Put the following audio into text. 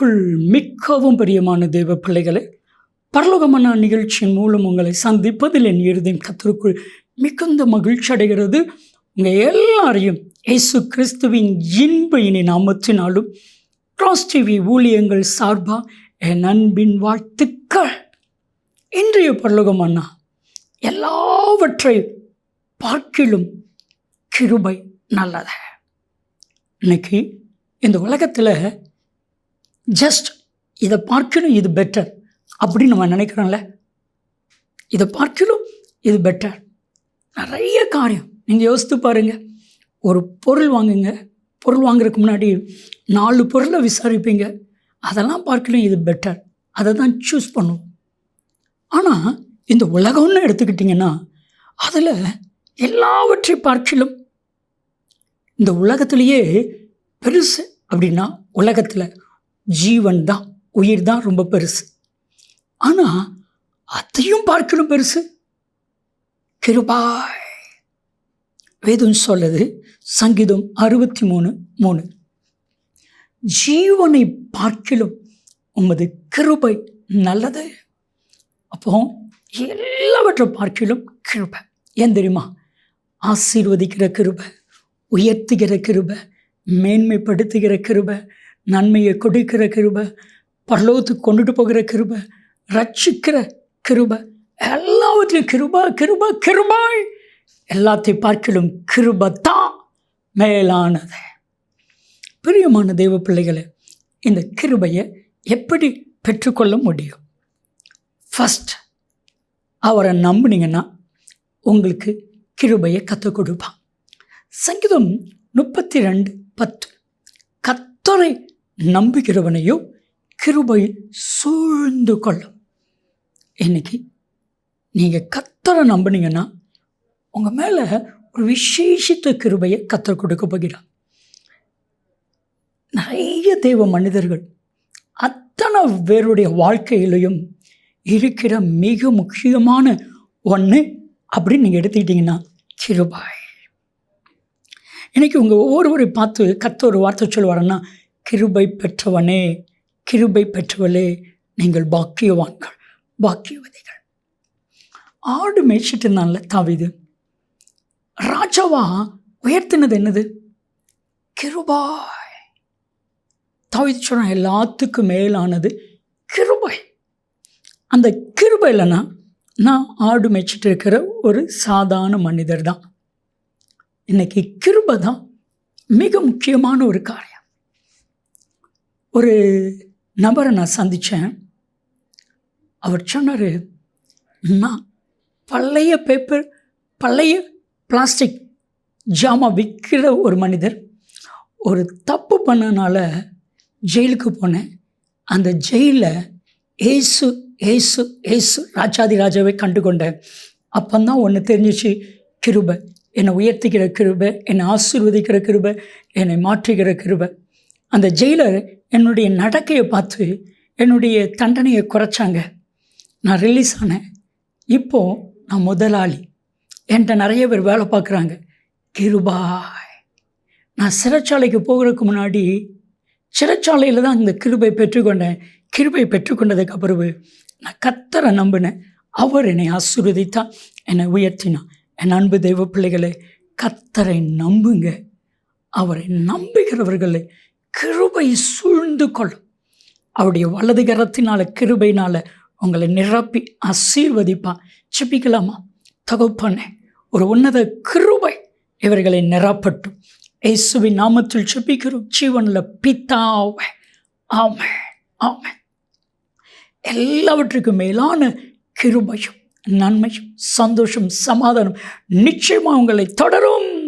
கிறிஸ்துவுக்குள் மிகவும் பிரியமான தேவ பிள்ளைகளை பரலோகமான நிகழ்ச்சியின் மூலம் உங்களை சந்திப்பதில் என் இருதயம் கத்தருக்குள் மிகுந்த மகிழ்ச்சி அடைகிறது. உங்கள் எல்லாரையும் இயேசு கிறிஸ்துவின் இன்ப இனி நாமத்தினாலும் கிராஸ் டிவி ஊழியங்கள் சார்பாக என் அன்பின் வாழ்த்துக்கள். இன்றைய பரலோகமன்னா எல்லாவற்றை பார்க்கிலும் கிருபை நல்லது. இன்னைக்கு இந்த உலகத்தில் ஜஸ்ட் இதை பார்க்கணும் இது பெட்டர் அப்படின்னு நம்ம நினைக்கிறோம்ல. இதை பார்க்கணும் இது பெட்டர் நிறைய காரியம். நீங்கள் யோசித்து பாருங்கள் ஒரு பொருள் வாங்குங்க. பொருள் வாங்குறதுக்கு முன்னாடி நாலு பொருளை விசாரிப்பீங்க. அதெல்லாம் பார்க்கணும் இது பெட்டர் அதை தான் சூஸ் பண்ணுவோம். ஆனால் இந்த உலகம்னு எடுத்துக்கிட்டிங்கன்னா அதில் எல்லாவற்றை பார்க்கிலும். இந்த உலகத்திலேயே பெருசு அப்படின்னா உலகத்தில் ஜீவன் தான் உயிர் தான் ரொம்ப பெருசு. ஆனால் அதையும் பார்க்கணும் பெருசு. கிருபாய் வேதம் சொல்லுது சங்கீதம் அறுபத்தி மூணு மூணு. ஜீவனை பார்க்கிலும் உமது கிருபை நல்லது. அப்போ எல்லாவற்றை பார்க்கிலும் கிருபை. ஏன் தெரியுமா? ஆசீர்வதிக்கிற கிருபை உயர்த்துகிற கிருபை மேன்மைப்படுத்துகிற கிருபை நன்மையை கொடுக்கிற கிருபை பரலோகத்துக்கு கொண்டுட்டு போகிற கிருபை ரட்சிக்கிற கிருபை எல்லாவற்றையும் கிருபா கிருபா கிருபாய். எல்லாத்தையும் பார்க்கிலும் கிருபை தான் மேலானது. பிரியமான தெய்வ பிள்ளைகளை இந்த கிருபையை எப்படி பெற்றுக்கொள்ள முடியும்? ஃபஸ்ட் அவரை நம்புனீங்கன்னா உங்களுக்கு கிருபையை கற்றுக் கொடுப்பான். சங்கீதம் முப்பத்தி ரெண்டு பத்து. கத்தரை நம்புகிறவனையோ கிருபை சூழ்ந்து கொள்ளும். இன்னைக்கு நீங்கள் கத்தரை நம்புனீங்கன்னா உங்கள் மேலே ஒரு விசேஷித்த கிருபையை கத்தர் கொடுக்க போகிறார். நிறைய தெய்வ மனிதர்கள் அத்தனை பேருடைய வாழ்க்கையிலையும் இருக்கிற மிக முக்கியமான ஒன்று அப்படின்னு நீங்கள் எடுத்துக்கிட்டிங்கன்னா கிருபாய் இன்னைக்கு உங்கள் ஒவ்வொருவரை பார்த்து கத்த ஒரு வார்த்தை சொல்லுவாருன்னா கிருபை பெற்றவனே கிருபை பெற்றவளே நீங்கள் பாக்கியவான்கள் பாக்கியவதிகள். ஆடு மேய்ச்சிட்டு இருந்தான்ல தாவிது. ராஜாவா உயர்த்தினது என்னது? கிருபாய். தாவிது சொன்ன எல்லாத்துக்கும் மேலானது கிருபை. அந்த கிருபை இல்லைன்னா நான் ஆடு மேய்ச்சிட்டு இருக்கிற ஒரு சாதாரண மனிதர் தான் இன்னைக்கு கிருபை தான் மிக முக்கியமான ஒரு காரியம். ஒரு நபரை நான் சந்தித்தேன் அவர் சொன்னார் நான் பழைய பேப்பர் பழைய பிளாஸ்டிக் ஜாமா விற்கிற ஒரு மனிதர். ஒரு தப்பு பண்ணனால ஜெயிலுக்கு போனேன். அந்த ஜெயிலில் ஏசு ஏசு ஏசு ராஜாதி ராஜாவை கண்டு கொண்டேன் அப்போந்தான் ஒன்று தெரிஞ்சிச்சு கிருபை. என்னை உயர்த்திக்கிற கிருபை என்னை ஆசீர்வதிக்கிற கிருபை என்னை மாற்றுகிற கிருபை. அந்த ஜெயிலர் என்னுடைய நடக்கையை பார்த்து என்னுடைய தண்டனையை குறைச்சாங்க. நான் ரிலீஸ் ஆனேன். இப்போது நான் முதலாளி. என்கிட்ட நிறைய பேர் வேலை பார்க்குறாங்க. கிருபாய். நான் சிறைச்சாலைக்கு போகிறதுக்கு முன்னாடி சிறைச்சாலையில் தான் இந்த கிருபை பெற்றுக்கொண்டேன். கிருபை பெற்றுக்கொண்டதுக்கு பிறகு நான் கத்தரை நம்பினேன். அவர் என்னை ஆசீர்வதித்தான் என்னை உயர்த்தினான் என் அன்பு தெய்வ பிள்ளைகளை கத்தரை நம்புங்க. அவரை நம்புகிறவர்களை கிருபை சூழ்ந்து கொள்ளும் அவருடைய வலது கரத்தினால கிருபைனால உங்களை நிரப்பி ஆசீர்வதிப்பான். செப்பிக்கலாமா தகப்பனே ஒரு உன்னத கிருபை இவர்களை நிரப்பட்டும். இயேசுவின் நாமத்தில் செப்பிக்கிறோம் ஜீவனில் பித்தாவை ஆமை ஆமை எல்லாவற்றுக்கும் மேலான கிருபையும் நன்மையும் சந்தோஷம் சமாதானம் நிச்சயமாக உங்களை தொடரும்.